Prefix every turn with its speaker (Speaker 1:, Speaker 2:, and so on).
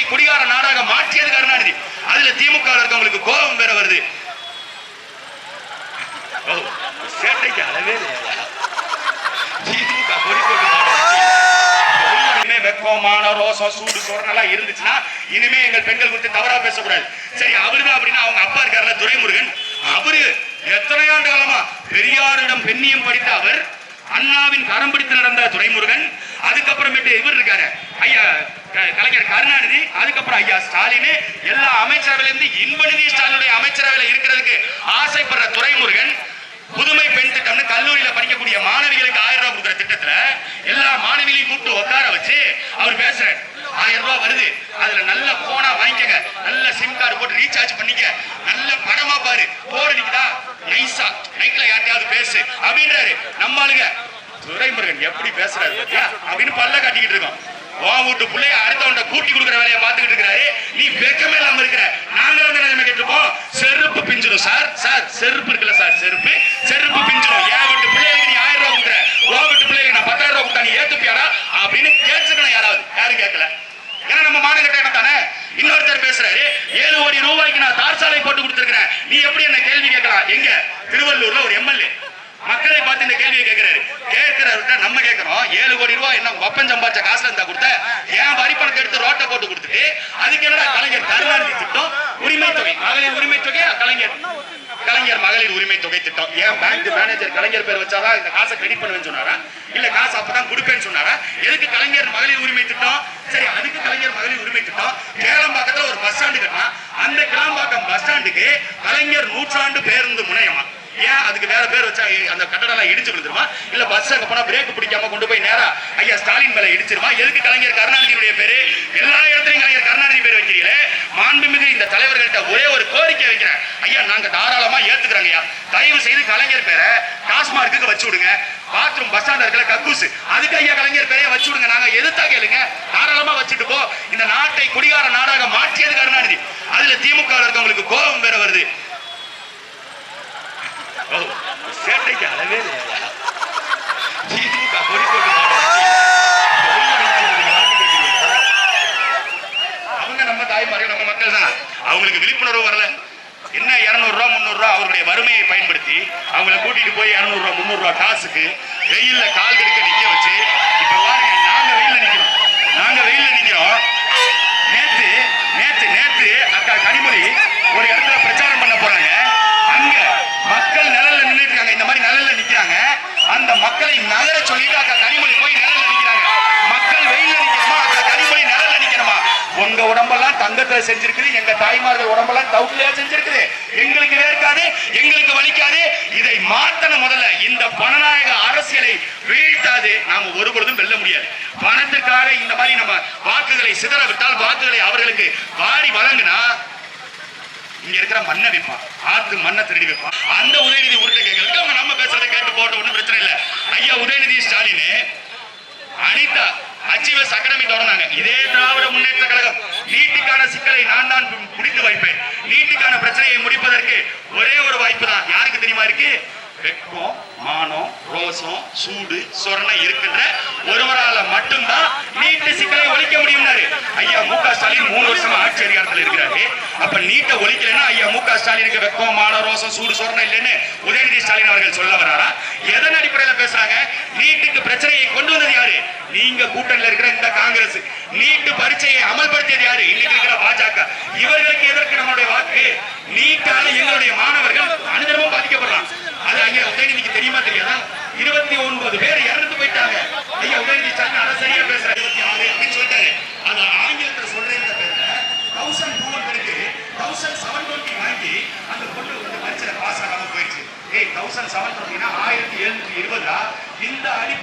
Speaker 1: தமிழகத்தை குடிகார நாடாக மாற்றியது கருணாநிதி. அதுல திமுக இருக்கவங்களுக்கு கோபம் வேற வருது. சேட்டைக்கு அளவே திமுக கொடி போட்டு ரோசம் சூடு இருந்துச்சுன்னா இனிமே எங்கள் பெண்கள் குறித்து தவறா பேசக்கூடாது. சரி அவருதான் அப்படின்னா அவங்க அப்பா இருக்காருல்ல துரைமுருகன். அவரு எத்தனை ஆண்டு காலமா பெரியாரிடம் பெண்ணியம் படித்த அவர் அண்ணாவின் கரம் பிடித்து நடந்த துரைமுருகன் அதுக்கப்புறமேட்டு இவர் இருக்காரு. ஐயா க- கலைஞர் கருணாநிதி அதுக்கப்புறம் ஐயா ஸ்டாலின் எல்லா அமைச்சரவையிலிருந்து இன்பநிதி ஸ்டாலினுடைய அமைச்சரவையில் இருக்கிறதுக்கு ஆசைப்படுற துறைமுருகன் புதுமை பெண் திட்டம்னு கல்லூரியில படிக்கக்கூடிய மாணவிகளுக்கு ஆயிரம் ரூபாய் கொடுக்குற திட்டத்துல எல்லா மாணவிகளையும் கூப்பிட்டு உட்கார வச்சு அவர் பேசுறாரு. ஆயிரம் ரூபாய் வருது. அதுல நல்ல போனா வாங்கிக்கங்க. நல்ல சிம் கார்டு போட்டு ரீசார்ஜ் பண்ணிக்க. நல்ல படமா பாரு. போர் அடிக்குதா? நைஸா நைட்ல யார்ட்டையாவது பேசு. அப்படின்றாரு. நம்ம ஆளுங்க துரைமுருகன் எப்படி பேசுறாரு அப்படின்னு பல்ல காட்டிக்கிட்டு இருக்கோம் உன் வீட்டு பிள்ளைய அடுத்தவன்ட கூட்டி கொடுக்குற வேலையை பார்த்துக்கிட்டு இருக்கிறாரு. நீ வெக்கமே இல்லாம இருக்கிற. நாங்க வந்து என்ன கேட்டிருப்போம் செருப்பு பிஞ்சிடும் சார். சார் செருப்பு இருக்குல்ல சார்? செருப்பு. செருப்பு பிஞ்சிடும். என் வீட்டு பிள்ளைகளுக்கு நீ ஆயிரம் ரூபா கொடுக்குற. உன் வீட்டு பிள்ளைகளுக்கு நான் பத்தாயிரம் ரூபாய் கொடுத்தா நீ ஏத்துப்பியாடா? அப்படின்னு கேட்டுக்கணும் யாராவது. யாரும் கேட்கல. ஏன்னா நம்ம மாநகட்ட என்ன தானே? இன்னொருத்தர் பேசுறாரு ஏழு கோடி ரூபாய்க்கு நான் தார் சாலை போட்டு கொடுத்துருக்கிறேன். நீ எப்படி என்ன கேள்வி கேட்கலாம்? எங்க? திருவள்ளூர்ல ஒரு எம்எல்ஏ. நம்ம கேட்கிறோம் ஏழு கோடி ரூபாய் என்ன ஒப்பம் சம்பாதிச்ச காசுல இருந்தா கொடுத்த? ஏன் வரி பணத்தை எடுத்து ரோட்டை போட்டு கொடுத்துட்டு அதுக்கு என்னடா கலைஞர் கருணாநிதி திட்டம்? உரிமை தொகை. மகளிர் உரிமை தொகை கலைஞர். கலைஞர் மகளிர் உரிமை தொகை திட்டம். ஏன் பேங்க் மேனேஜர் கலைஞர் பேர் வச்சாதான் இந்த காசை கிரெடிட் பண்ணுவேன்னு சொன்னாரா? இல்ல காசு அப்பதான் கொடுப்பேன்னு சொன்னாரா? எதுக்கு கலைஞர் மகளிர் உரிமை திட்டம்? சரி அதுக்கு கலைஞர் மகளிர் உரிமை திட்டம். கேளம்பாக்கத்துல ஒரு பஸ் ஸ்டாண்டு கட்டினா அந்த கிளாம்பாக்கம் பஸ் ஸ்டாண்டுக்கு கலைஞர் நூற்றாண்டு பேருந்து முனையமா? ஏன் அதுக்கு வேற பேர் வச்சா அந்த கட்டடம் எல்லாம் இடிச்சு விழுந்துருமா? இல்ல பஸ் அங்க போனா பிரேக் பிடிக்காம கொண்டு போய் நேரா ஐயா ஸ்டாலின் மேல இடிச்சிருமா? எதுக்கு கலைஞர் கருணாநிதியுடைய பேரு? எல்லா இடத்துலையும் கலைஞர் கருணாநிதி பேர் வைக்கிறீங்களே? மாண்புமிகு இந்த தலைவர்கள்ட்ட ஒரே ஒரு கோரிக்கை வைக்கிறேன். ஐயா நாங்க தாராளமா ஏத்துக்கிறோங்க ஐயா. தயவு செய்து கலைஞர் பேரை டாஸ்மார்க்கு வச்சு விடுங்க. பாத்ரூம் பஸ் ஸ்டாண்ட் இருக்கல கக்கூசு. அதுக்கு ஐயா கலைஞர் பேரைய வச்சு விடுங்க. நாங்க எதிர்த்தா கேளுங்க. தாராளமா வச்சுட்டு போ. இந்த நாட்டை குடிகார நாடாக மாற்றியது கருணாநிதி. அதுல திமுக இருக்கவங்களுக்கு கோபம் வேற வருது. சேட்டைக்கு அளவே திமுக கொடி போட்டு அவங்க நம்ம தாய்மார்கள் நம்ம மக்கள் தான். அவங்களுக்கு விழிப்புணர்வு வரல. என்ன இரநூறுவா ரூபா முந்நூறு அவருடைய வறுமையை பயன்படுத்தி அவங்கள கூட்டிட்டு போய் இரநூறுவா முந்நூறுரூவா முந்நூறு ரூபா காசுக்கு வெயில்ல கால் கெடுக்க நிற்க வச்சு இப்போ பாருங்க நாங்க வெயிலில் நிக்கிறோம். நாங்க வெயில்ல நிற்கிறோம் நேத்து நேத்து நேத்து அக்கா கனிமொழி ஒரு இடத்துல பிரச்சாரம் பண்ண போறாங்க அங்க மக்கள் நிழல்ல நின்னுட்டு இருக்காங்க இந்த மாதிரி நிழல்ல நிக்கிறாங்க அந்த மக்களை நகர சொல்லிட்டு அக்கா கனிமொழி போய் நிழல் அடிக்கிறாங்க. மக்கள் வெயில் அடிக்கணுமா? அக்கா கனிமொழி நிழல் அடிக்கணுமா? உங்க உடம்பெல்லாம் தங்கத்துல செஞ்சிருக்குது எங்க தாய்மார்கள் உடம்பெல்லாம் தவுட்டிலையா செஞ்சிருக்குது. எங்களுக்கு வேர்க்காது எங்களுக்கு வலிக்காது. இதை மாத்தன முதல்ல. இந்த பணநாயக அரசியலை வீழ்த்தாது. நாம ஒருபொழுதும் வெல்ல முடியாது. பணத்துக்காக இந்த மாதிரி நம்ம வாக்குகளை சிதற விட்டால் வாக்குகளை அவர்களுக்கு வாரி வழங்கினா இங்க இருக்கிற மண்ணை விற்பான். ஆத்து மண்ணை திருடி விற்பான். அந்த உதயநிதி உருட்டு கேட்கறதுக்கு அவங்க நம்ம பேசுறதை கேட்டு போட்ட ஒண்ணும் பிரச்சனை இல்ல. ஐயா உதயநிதி ஸ்டாலின் அனிதா அச்சீவர்ஸ் அகாடமி தொடர்ந்தாங்க இதே திராவிட முன்னேற்ற கழகம். நீட்டுக்கான சிக்கலை நான் தான் பு- முடித்து வைப்பேன். நீட்டுக்கான பிரச்சனையை முடிப்பதற்கு ஒரே ஒரு வாய்ப்பு தான். யாருக்கு தெரியுமா இருக்கு? வெக்கம் மானம் ரோசம் சூடு சொரணை இருக்கின்ற ஒருவரால மட்டும்தான் நீட்டு சிக்கலை ஒழிக்க முடியும்னாரு ஐயா மு க ஸ்டாலின் மூணு வருஷமா ஆட்சி அதிகாரத்தில் இருக்கிறாரு. அப்ப நீட்டை ஒழிக்கலன்னா ஐயா மு க ஸ்டாலினுக்கு வெப்பம் மான ரோசம் சூடு சொரணம் இல்லைன்னு உதயநிதி ஸ்டாலின் அவர்கள் சொல்ல வராரா? எதன் அடிப்படையில பேசுறாங்க? நீட்டுக்கு பிரச்சனையை கொண்டு வந்தது யாரு? நீங்க கூட்டணியில இருக்கிற இந்த காங்கிரஸ். நீட்டு பரீட்சையை அமல்படுத்தியது யாரு? இன்னைக்கு இருக்கிற பாஜக. இவர்களுக்கு எதற்கு நம்மளுடைய வாக்கு? நீட்டால எங்களுடைய மாணவர்கள் அனுதினமும் பாதிக்கப்படுறான் அது ஐயா உதயநிதிக்கு தெரியுமா தெரியாதா? இருபத்தி ஒன்பது பேர் இறந்து போயிட்டாங்க. ஐயா உதயநிதி ஸ்டாலின் அதை சரியா பேசுறாரு. தௌசண்ட் செவன் டுவெண்ட்டி வாங்கி அந்த பொண்ணு வந்து பரீட்சையில பாஸ் ஆகாம போயிடுச்சு. ஏய் தௌசண்ட் செவன் டுவெண்ட்டினா ஆயிரத்தி எழுநூத்தி இருபதா இந்த அடி